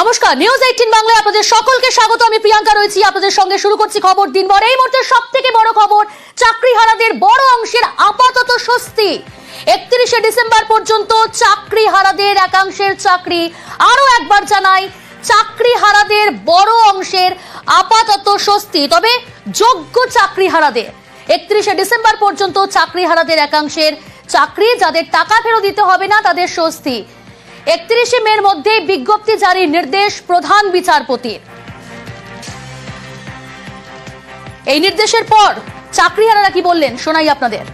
নমস্কার news eighteen বাংলায় আপনাদের সকলকে স্বাগত। আমি প্রিয়াঙ্কা রয়েছি, আপনাদের সঙ্গে শুরু করছি খবর দিনভর এই মুহূর্তে সব থেকে বড় খবর, চাকরিহারাদের বড় অংশের আপাতত স্বস্তি। একত্রিশে ডিসেম্বর পর্যন্ত চাকরিহারাদের একাংশের চাকরি। আরও একবার জানাই, চাকরিহারাদের বড় অংশের আপাতত স্বস্তি। তবে যোগ্য চাকরিহারাদের, একত্রিশে ডিসেম্বর পর্যন্ত চাকরিহারাদের একাংশের চাকরি, যাদের টাকা ফেরত দিতে হবে না, তাদের স্বস্তি। একত্রিশে মের মধ্যে বিজ্ঞপ্তি জারির নির্দেশ প্রধান বিচারপতির। এই নির্দেশের পর চাকরিহারারা কি বললেন শোনাই আপনাদের।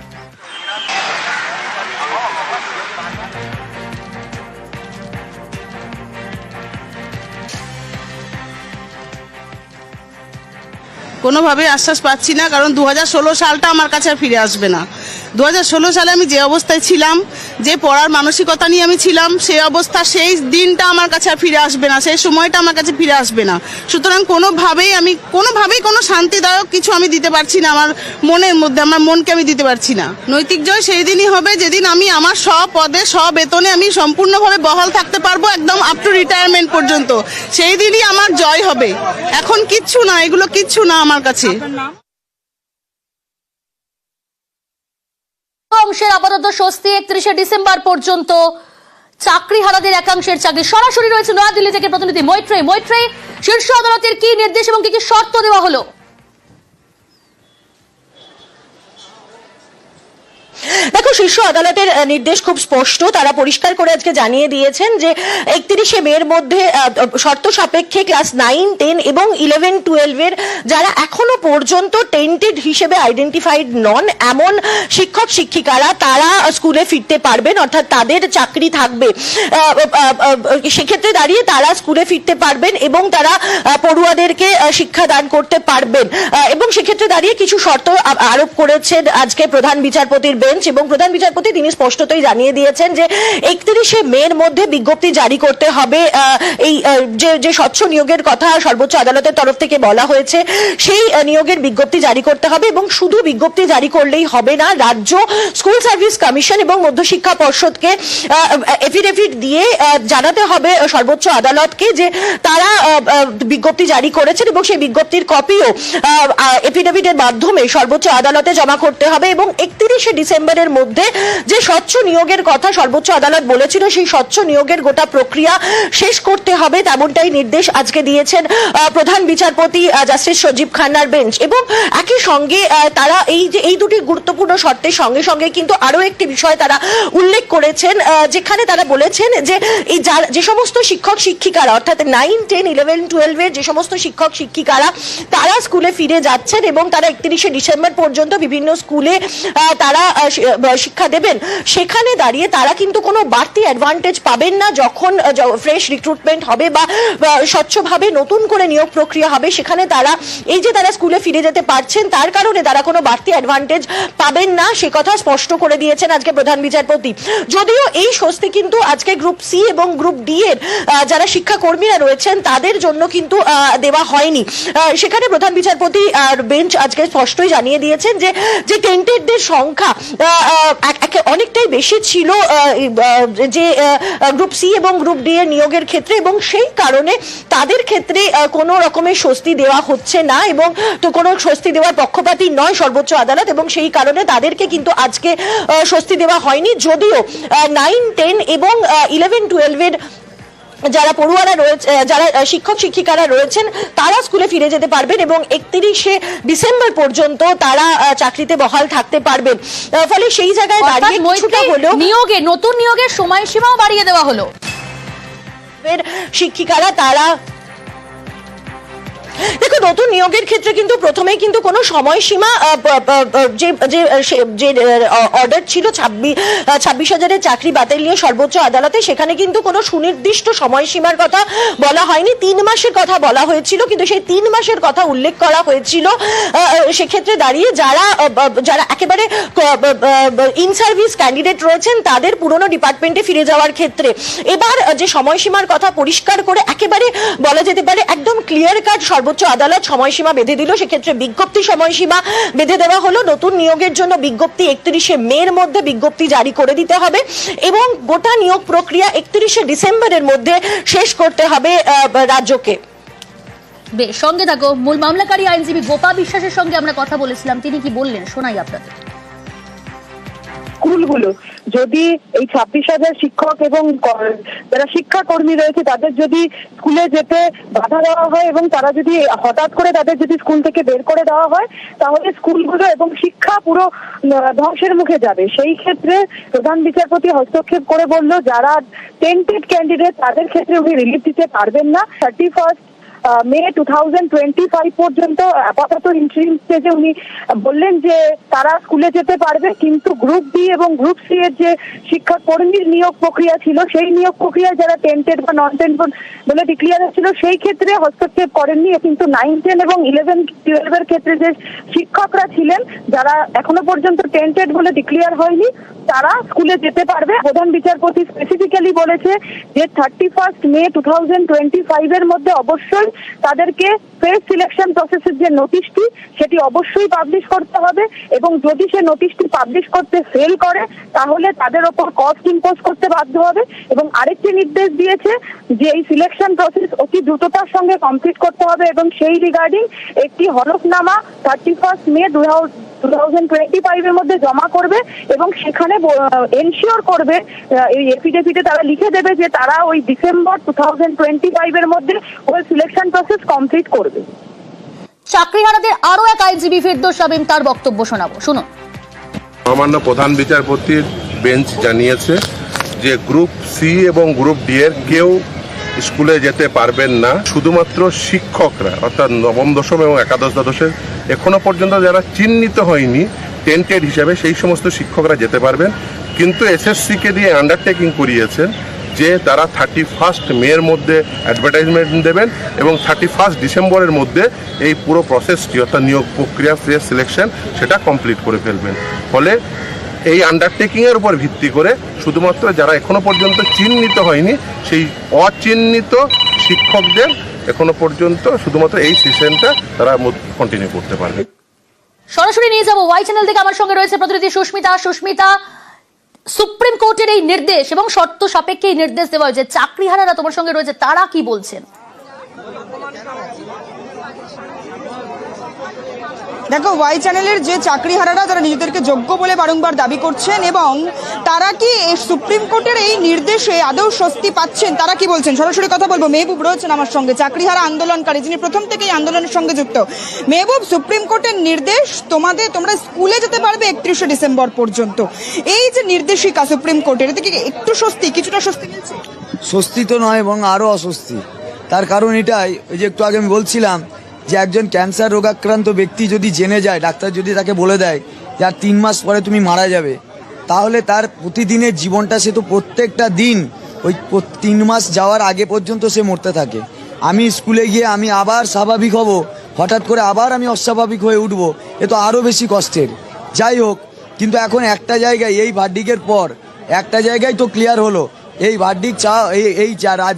কোনোভাবে আশ্বাস পাচ্ছি না, কারণ দু হাজার ষোলো সালটা আমার কাছে আর ফিরে আসবে না। দু হাজার ষোলো সালে আমি যে অবস্থায় ছিলাম যে পড়ার মানসিকতা নিয়ে আমি ছিলাম সেই অবস্থা, সেই দিনটা আমার কাছে আর ফিরে আসবে না, সেই সময়টা আমার কাছে ফিরে আসবে না। সুতরাং কোনোভাবেই আমি, কোনোভাবেই কোনো শান্তিদায়ক কিছু আমি দিতে পারছি না আমার মনের মধ্যে, আমার মনকে আমি দিতে পারছি না। নৈতিক জয় সেই দিনই হবে যেদিন আমি আমার সব পদে, সব বেতনে আমি সম্পূর্ণভাবে বহাল থাকতে পারব একদম আপ টু রিটায়ারমেন্ট পর্যন্ত। সেই দিনই আমার জয় হবে। এখন কিচ্ছু না, এগুলো কিচ্ছু না আমার কাছে। অংশের আপাতত স্বস্তি একত্রিশে ডিসেম্বর পর্যন্ত। চাকরি হারাদের একাংশের চাকরি সরাসরি রয়েছে নয়াদিল্লি থেকে প্রতিনিধি মৈত্রেয়। মৈত্রেয়, শীর্ষ আদালতের কি নির্দেশ এবং কি কি শর্ত দেওয়া হলো? দেখো, শীর্ষ আদালতের নির্দেশ খুব স্পষ্ট। তারা পরিষ্কার করে আজকে জানিয়ে দিয়েছেন যে, একত্রিশে মের মধ্যে শর্ত সাপেক্ষে ক্লাস নাইন, টেন এবং ইলেভেন টুয়েলভের যারা এখনও পর্যন্ত টেন্টেড হিসেবে আইডেন্টিফাইড নন, এমন শিক্ষক, শিক্ষিকারা, তারা স্কুলে ফিরতে পারবেন, অর্থাৎ তাদের চাকরি থাকবে। সেক্ষেত্রে দাঁড়িয়ে তারা স্কুলে ফিরতে পারবেন এবং তারা পড়ুয়াদেরকে শিক্ষাদান করতে পারবেন। এবং সেক্ষেত্রে দাঁড়িয়ে কিছু শর্ত আরোপ করেছেন আজকে প্রধান বিচারপতির বেঞ্চ এবং প্রধান বিচারপতি তিনি স্পষ্টতই জানিয়ে দিয়েছেন যে একত্রিশে মের মধ্যে বিজ্ঞপ্তি জারি করতে হবে এই যে যে স্বচ্ছ নিয়োগের কথা সর্বোচ্চ আদালতের তরফ থেকে বলা হয়েছে, সেই নিয়োগের বিজ্ঞপ্তি জারি করতে হবে এবং শুধু বিজ্ঞপ্তি জারি করলেই হবে না, রাজ্য স্কুল সার্ভিস কমিশন এবং মধ্যশিক্ষা পর্ষদকে এফিডেভিট দিয়ে জানাতে হবে সর্বোচ্চ আদালতকে যে তারা বিজ্ঞপ্তি জারি করেছেন এবং সেই বিজ্ঞপ্তির কপিও এফিডেভিটের মাধ্যমে সর্বোচ্চ আদালতে জমা করতে হবে এবং একত্রিশে ডিসেম্বরের মধ্যে যে স্বচ্ছ নিয়োগের কথা সর্বোচ্চ আদালত বলেছিল, সেই স্বচ্ছ নিয়োগের গোটা প্রক্রিয়া শেষ করতে হবে তেমনটাই নির্দেশ আজকে দিয়েছেন প্রধান বিচারপতি জাস্টিস সজীব খান্নার বেঞ্চ। এবং একই সঙ্গে তারা এই যে, এই দুটি গুরুত্বপূর্ণ শর্তের সঙ্গে সঙ্গে কিন্তু আরও একটি বিষয় তারা উল্লেখ করেছেন যেখানে তারা বলেছেন যে এই যার, যে সমস্ত শিক্ষক শিক্ষিকারা, অর্থাৎ নাইন টেন ইলেভেন টুয়েলভের যে সমস্ত শিক্ষক শিক্ষিকারা, তারা স্কুলে ফিরে যাচ্ছেন এবং তারা একত্রিশে ডিসেম্বর পর্যন্ত বিভিন্ন স্কুলে তারা শিক্ষা দেবেন। সেখানে দাঁড়িয়ে তারা কিন্তু কোনো বাড়তি অ্যাডভান্টেজ পাবেন না যখন ফ্রেশ রিক্রুটমেন্ট হবে বা স্বচ্ছভাবে নতুন করে নিয়োগ প্রক্রিয়া হবে। সেখানে তারা, এই যে তারা স্কুলে ফিরে যেতে পারছেন, তার কারণে তারা কোনো বাড়তি অ্যাডভান্টেজ পাবেন না। সে কথা স্পষ্ট করে দিয়েছেন আজকে প্রধান বিচারপতি। যদিও এই স্বস্তি কিন্তু আজকে গ্রুপ সি এবং গ্রুপ ডি এর যারা শিক্ষাকর্মীরা রয়েছেন, তাদের জন্য কিন্তু দেওয়া হয়নি। সেখানে প্রধান বিচারপতি আর বেঞ্চ আজকে স্পষ্টই জানিয়ে দিয়েছেন যে যে টেন্টেডদের সংখ্যা অনেকটাই বেশি ছিল যে গ্রুপ সি এবং গ্রুপ ডি এর নিয়োগের ক্ষেত্রে এবং সেই কারণে তাদের ক্ষেত্রে কোনো রকমের স্বস্তি দেওয়া হচ্ছে না এবং তো কোনো স্বস্তি দেওয়ার পক্ষপাতী নয় সর্বোচ্চ আদালত এবং সেই কারণে তাদেরকে কিন্তু আজকে স্বস্তি দেওয়া হয়নি। যদিও নাইন টেন এবং ইলেভেন টুয়েলভের যারা পড়ুয়ারা রয়েছে যারা শিক্ষক শিক্ষিকারা রয়েছেন তারা স্কুলে ফিরে যেতে পারবেন এবং একত্রিশে ডিসেম্বর পর্যন্ত তারা চাকরিতে বহাল থাকতে পারবেন। ফলে সেই জায়গায় দাঁড়িয়ে কিছুটা হলেও নিয়োগে নতুন নিয়োগের সময়সীমাও বাড়িয়ে দেওয়া হলো। শিক্ষিকারা তারা দেখো, নতুন নিয়োগের ক্ষেত্রে কিন্তু প্রথমেই কিন্তু কোনো সময়সীমা যে যে যে অর্ডার ছিল ছাব্বিশ ছাব্বিশ হাজারের চাকরি বাতিল নিয়ে সর্বোচ্চ আদালতে, সেখানে কিন্তু কোনো সুনির্দিষ্ট সময়সীমার কথা বলা হয়নি। তিন মাসের কথা বলা হয়েছিল, কিন্তু সেই তিন মাসের কথা উল্লেখ করা হয়েছিল। সেক্ষেত্রে দাঁড়িয়ে যারা যারা একেবারে ইন সার্ভিস ক্যান্ডিডেট রয়েছেন, তাদের পুরনো ডিপার্টমেন্টে ফিরে যাওয়ার ক্ষেত্রে। এবার যে সময়সীমার কথা পরিষ্কার করে একেবারে বলা যেতে পারে, একদম ক্লিয়ার কাট সর্বোচ্চ সর্বোচ্চ আদালত সময়সীমা বেঁধে দিল, সেক্ষেত্রে বিজ্ঞপ্তি সময়সীমা বেঁধে দেওয়া হলো। নতুন নিয়োগের জন্য বিজ্ঞপ্তি একত্রিশে মের মধ্যে বিজ্ঞপ্তি জারি করে দিতে হবে এবং গোটা নিয়োগ প্রক্রিয়া একত্রিশে ডিসেম্বরের মধ্যে শেষ করতে হবে রাজ্যকে। সঙ্গে থাকো। মূল মামলাকারী আইনজীবী গোপা বিশ্বাসের সঙ্গে আমরা কথা বলেছিলাম। তিনি কি বললেন? শোনাই আপনাদের। স্কুলগুলো। যদি এই ছাব্বিশ হাজার শিক্ষক এবং যারা শিক্ষাকর্মী রয়েছে, তাদের যদি স্কুলে যেতে বাধা দেওয়া হয় এবং তারা যদি হঠাৎ করে তাদের যদি স্কুল থেকে বের করে দেওয়া হয়, তাহলে স্কুলগুলো এবং শিক্ষা পুরো ধ্বংসের মুখে যাবে। সেই ক্ষেত্রে প্রধান বিচারপতি হস্তক্ষেপ করে বলল, যারা টেন্টেড ক্যান্ডিডেট তাদের ক্ষেত্রে উনি রিলিফ দিতে পারবেন না। Thirty first May two thousand twenty five পর্যন্ত আপাতত ইন্টারিম স্টেজে উনি বললেন যে তারা স্কুলে যেতে পারবে, কিন্তু গ্রুপ বি এবং গ্রুপ সি এর যে শিক্ষা কর্মীর নিয়োগ প্রক্রিয়া ছিল, সেই নিয়োগ প্রক্রিয়া যারা টেন্টেড বা নন টেন্ট বলে ডিক্লিয়ার ছিল সেই ক্ষেত্রে হস্তক্ষেপ করেননি। কিন্তু নাইন টেন এবং ইলেভেন টুয়েলভ এর ক্ষেত্রে যে শিক্ষকরা ছিলেন, যারা এখনও পর্যন্ত টেন্টেড বলে ডিক্লিয়ার হয়নি, তারা স্কুলে যেতে পারবে। প্রধান বিচারপতি স্পেসিফিক্যালি বলেছে যে thirty first May two thousand twenty five এর মধ্যে অবশ্যই তাদেরকে ফেস সিলেকশন প্রসেসের যে নোটিশটি সেটি অবশ্যই পাবলিশ করতে হবে এবং যদি সে নোটিশটি পাবলিশ করতে ফেল করে, তাহলে তাদের ওপর কস্ট ইম্পোজ করতে বাধ্য হবে এবং আরেকটি নির্দেশ দিয়েছে যে এই সিলেকশন প্রসেস অতি দ্রুততার সঙ্গে কমপ্লিট করতে হবে এবং সেই রিগার্ডিং একটি হলফনামা থার্টি ফার্স্ট মে দু টু থাউজেন্ড টোয়েন্টি ফাইভের মধ্যে জমা করবে এবং সেখানে এনশিওর করবে এই এফিডেভিটে তারা লিখে দেবে যে তারা ওই ডিসেম্বর টু থাউজেন্ড টোয়েন্টি ফাইভের মধ্যে ওই সিলেকশন প্রসেস কমপ্লিট করবে। চাকরিহারাদের আরও এক আইনজীবী ফিরদোস শামীম তার বক্তব্য শোনাবো। শুনুন। সামান্য প্রধান বিচারপতির বেঞ্চ জানিয়েছে যে গ্রুপ সি এবং গ্রুপ ডি এর কেউ স্কুলে যেতে পারবেন না। শুধুমাত্র শিক্ষকরা অর্থাৎ নবম দশম এবং একাদশ দ্বাদশের এখনও পর্যন্ত যারা চিহ্নিত হয়নি টেন্টেড হিসাবে সেই সমস্ত শিক্ষকরা যেতে পারবেন। কিন্তু এসএসসিকে দিয়ে আন্ডারটেকিং করিয়েছেন যে তারা থার্টি ফার্স্ট মের মধ্যে অ্যাডভার্টাইজমেন্ট দেবেন এবং থার্টি ফার্স্ট ডিসেম্বরের মধ্যে এই পুরো প্রসেসটি অর্থাৎ নিয়োগ প্রক্রিয়া ফ্রেশ সিলেকশন সেটা কমপ্লিট করে ফেলবেন। ফলে এই আন্ডারটেকিং এর উপর ভিত্তি করে শুধুমাত্র যারা এখনও পর্যন্ত চিহ্নিত হয়নি, সেই অচিহ্নিত শিক্ষকদের এখনও পর্যন্ত শুধুমাত্র এই সিস্টেমটা তারা কন্টিনিউ করতে পারবে। সরাসরি নিয়ে যাব ওয়াই চ্যানেল থেকে আমার সঙ্গে রয়েছে প্রতিনিধি সুস্মিতা। সুস্মিতা সুপ্রিম কোর্টের এই নির্দেশ এবং শর্ত সাপেক্ষে এই নির্দেশ দেওয়া হয়েছে। চাকরিহারারা তোমার সঙ্গে রয়েছে, তারা কি বলছেন? দেখো ওয়াই চ্যানেলের যে চাকরি চাকরিহারারা তারা নিজেদেরকে যোগ্য বলে বারংবার দাবি করছেন এবং তারা কি সুপ্রিম কোর্টের এই নির্দেশে আদৌ স্বস্তি পাচ্ছেন? তারা কি বলছেন? সরাসরি কথা বলব। মেহবুব রয়েছেন আমার সঙ্গে। চাকরিহারা আন্দোলনকারী, যিনি প্রথম থেকেই আন্দোলনের সঙ্গে যুক্ত। মেহবুব, সুপ্রিম কোর্টের নির্দেশ তোমাদের, তোমরা স্কুলে যেতে পারবে একত্রিশে ডিসেম্বর পর্যন্ত। এই যে নির্দেশিকা সুপ্রিম কোর্টের, এতে কি একটু স্বস্তি, কিছুটা স্বস্তি মিলছে? স্বস্তি তো নয় এবং আরও অস্বস্তি। তার কারণ এটাই, ওই যে একটু আগে আমি বলছিলাম যে একজন ক্যান্সার রোগাক্রান্ত ব্যক্তি যদি জেনে যায়, ডাক্তার যদি তাকে বলে দেয় যে আর তিন মাস পরে তুমি মারা যাবে, তাহলে তার প্রতিদিনের জীবনটা সে তো প্রত্যেকটা দিন ওই তিন মাস যাওয়ার আগে পর্যন্ত সে মরতে থাকে। আমি স্কুলে গিয়ে আমি আবার স্বাভাবিক হব, হঠাৎ করে আবার আমি অস্বাভাবিক হয়ে উঠবো, এ তো আরও বেশি কষ্টের। যাই হোক, কিন্তু এখন একটা জায়গায় এই ভার্ডিকের পর একটা জায়গায় তো ক্লিয়ার হলো। এই ভার্ডিক চা এই এই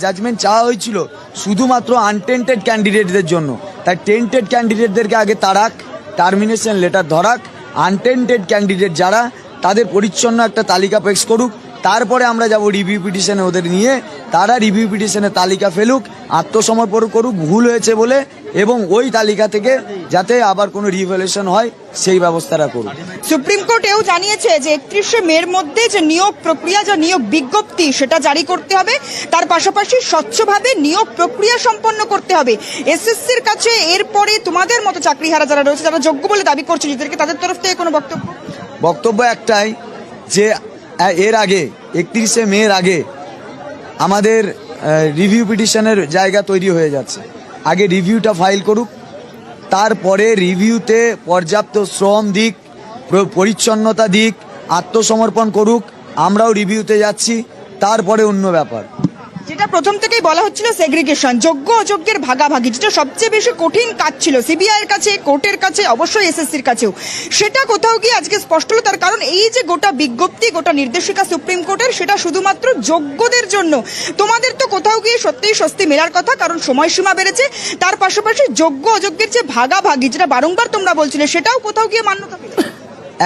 জাজমেন্ট চাওয়া হয়েছিল শুধুমাত্র আনটেন্টেড ক্যান্ডিডেটদের জন্য। তাই টেন্টেড ক্যান্ডিডেটদেরকে আগে তারাক টার্মিনেশন লেটার ধরাক আনটেন্টেড ক্যান্ডিডেট যারা, তাদের পরিচ্ছন্ন একটা তালিকা পেশ করুক। তারপরে আমরা যাব রিভিউ পিটিশনে ওদের নিয়ে। তারা রিভিউ পিটিশনে তালিকা ফেলুক আত্মসমর্পণ করুক ভুল হয়েছে বলে এবং ওই তালিকা থেকে যাতে আবার কোনো রিভ্যালুয়েশন হয় সেই ব্যবস্থাটা করুক। সুপ্রিম কোর্টেও জানিয়েছে যে একত্রিশে মের মধ্যে যে নিয়োগ প্রক্রিয়া যা নিয়োগ বিজ্ঞপ্তি সেটা জারি করতে হবে। তার পাশাপাশি স্বচ্ছভাবে নিয়োগ প্রক্রিয়া সম্পন্ন করতে হবে। এসএসসির কাছে এরপরে তোমাদের মতো চাকরিহারা যারা রয়েছে যারা যোগ্য বলে দাবি করছে নিজেদেরকে তাদের তরফ থেকে কোনো বক্তব্য? বক্তব্য একটাই যে এর আগে, একত্রিশে মের আগে আমাদের রিভিউ পিটিশনের জায়গা তৈরি হয়ে যাচ্ছে। আগে রিভিউটা ফাইল করুক, তারপরে রিভিউতে পর্যাপ্ত শ্রম দিক পরিচ্ছন্নতা দিক, আত্মসমর্পণ করুক, আমরাও রিভিউতে যাচ্ছি, তারপরে অন্য ব্যাপার। যেটা প্রথম থেকেই বলা হচ্ছিল সেগ্রিগেশন যোগ্য অযোগ্যের ভাগাভাগি, যেটা সবচেয়ে বেশি কঠিন কাজ ছিল সিবিআই এর কাছে, কোর্টের কাছে, অবশ্যই এসএসসির কাছেও। সেটা কোথাও গিয়ে আজকে স্পষ্ট হলো, তার কারণ এই যে গোটা বিজ্ঞপ্তি, গোটা নির্দেশিকা সুপ্রিম কোর্টের, সেটা শুধুমাত্র যোগ্যদের জন্য। তোমাদের তো কোথাও গিয়ে সত্যিই স্বস্তি মেলার কথা, কারণ সময়সীমা বেড়েছে। তার পাশাপাশি যোগ্য অযোগ্যের যে ভাগাভাগি, যেটা বারংবার তোমরা বলছিলে, সেটাও কোথাও গিয়ে মান্যতা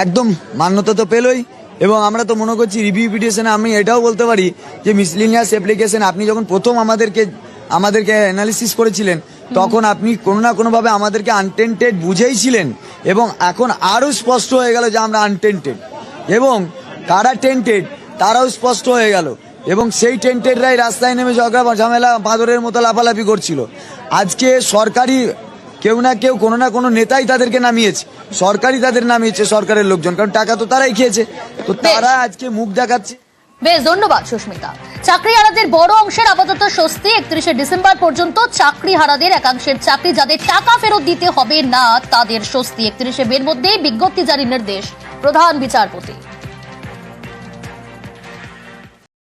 একদম, মান্যতা তো পেলই। এবং আমরা তো মনে করছি রিভিউ পিটিশনে আমি এটাও বলতে পারি যে মিসলিনিয়াস অ্যাপ্লিকেশন আপনি যখন প্রথম আমাদেরকে আমাদেরকে অ্যানালিসিস করেছিলেন তখন আপনি কোনো না কোনোভাবে আমাদেরকে আনটেন্টেড বুঝেইছিলেন এবং এখন আরও স্পষ্ট হয়ে গেল যে আমরা আনটেন্টেড এবং কারা টেন্টেড তারাও স্পষ্ট হয়ে গেল। এবং সেই টেন্টেডরাই রাস্তায় নেমে ঝগড়া ঝামেলা বাঁদরের মতো লাফালাফি করছিল। আজকে সরকারি কেউ না কেউ কোনো না কোনো নেতাই তাদেরকে নামিয়েছে। সরকারই তাদের নামিয়েছে সরকারের লোকজন কারণ টাকা তো তারাই খেয়েছে। তো তারা আজকে মুখ দেখাচ্ছে। বেশ ধন্যবাদ সুস্মিতা। চাকরি হারাদের বড় অংশের আপাতত স্বস্তি একত্রিশে ডিসেম্বর পর্যন্ত চাকরি হারাদের একাংশের চাকরি যাদের টাকা ফেরত দিতে হবে না তাদের স্বস্তি। একত্রিশে মের মধ্যেই বিজ্ঞপ্তি জারির নির্দেশ প্রধান বিচারপতি।